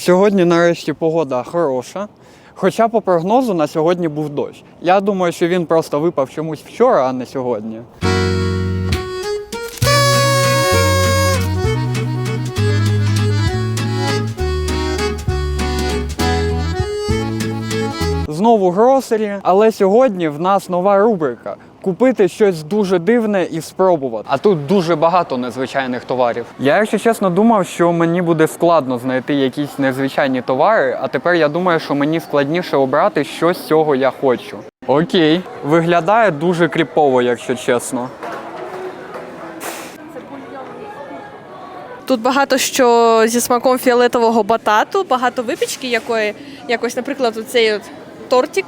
Сьогодні нарешті погода хороша. Хоча по прогнозу на сьогодні був дощ. Я думаю, що він просто випав чомусь вчора, а не сьогодні. Знову гросері, але сьогодні в нас нова рубрика. Купити щось дуже дивне і спробувати. А тут дуже багато незвичайних товарів. Я, якщо чесно, думав, що мені буде складно знайти якісь незвичайні товари, а тепер я думаю, що мені складніше обрати, що з цього я хочу. Окей, виглядає дуже кріпово, якщо чесно. Тут багато що зі смаком фіолетового батату, багато випічки, якої якось, наприклад, оцей от тортик.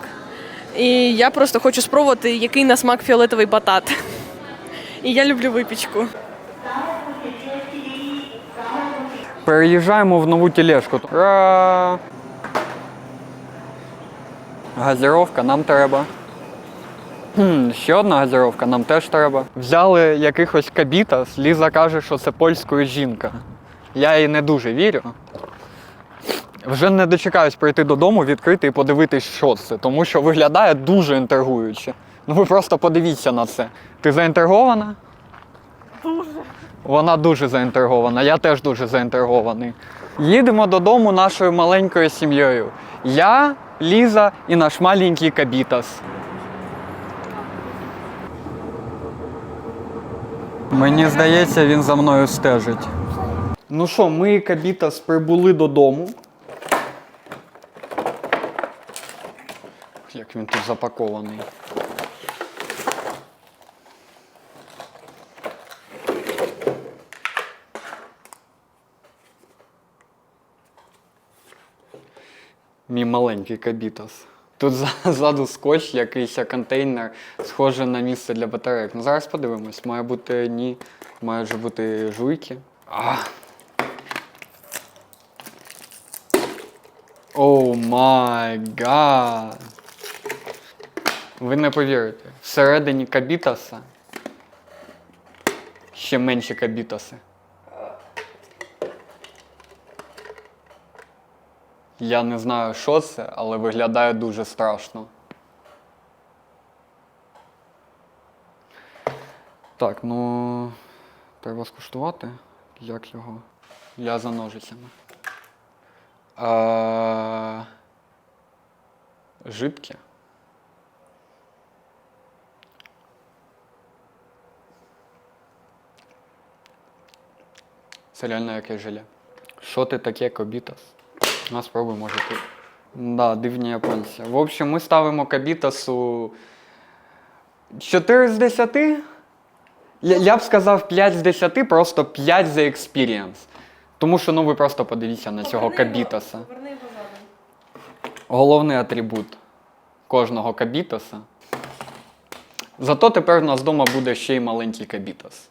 І я просто хочу спробувати, який на смак фіолетовий батат. І я люблю випічку. Переїжджаємо в нову тележку. Ура! Газіровка нам треба. Хм, ще одна газіровка нам теж треба. Взяли якихось кабітас, Ліза каже, що це польською жінка. Я їй не дуже вірю. Вже не дочекаюсь прийти додому, відкрити і подивитись, що це, тому що виглядає дуже інтригуюче. Ну ви просто подивіться на це. Ти заінтригована? Вона дуже заінтригована, я теж дуже заінтригований. Їдемо додому нашою маленькою сім'єю. Я, Ліза і наш маленький Кабітас. Мені здається, він за мною стежить. Ну що, ми і Кабітас прибули додому. Як він тут запакований. Мій маленький кабітас. Тут за- ззаду скотч, якийсь контейнер, схоже на місце для батарейок. Ну зараз подивимось. Має бути ні, мають же бути жуйки. А. Оу май гад. Ви не повірите. Всередині кабітаса ще менші кабітаси. Я не знаю, що це, але виглядає дуже страшно. Так, ну. Треба скуштувати. Як його? Я за ножицями. А... Жидке. Це реально якесь желе. Що ти таке, кобітас? Ну, спробуй, може ти. Да, дивні японці. В общем, ми ставимо кабітасу 4 з 10. Я, я б сказав 5 з 10, просто 5 за експірієнс. Тому що ну ви просто подивіться на цього кабітаса. Головний атрибут кожного кабітаса. Зато тепер в нас вдома буде ще й маленький кабітас.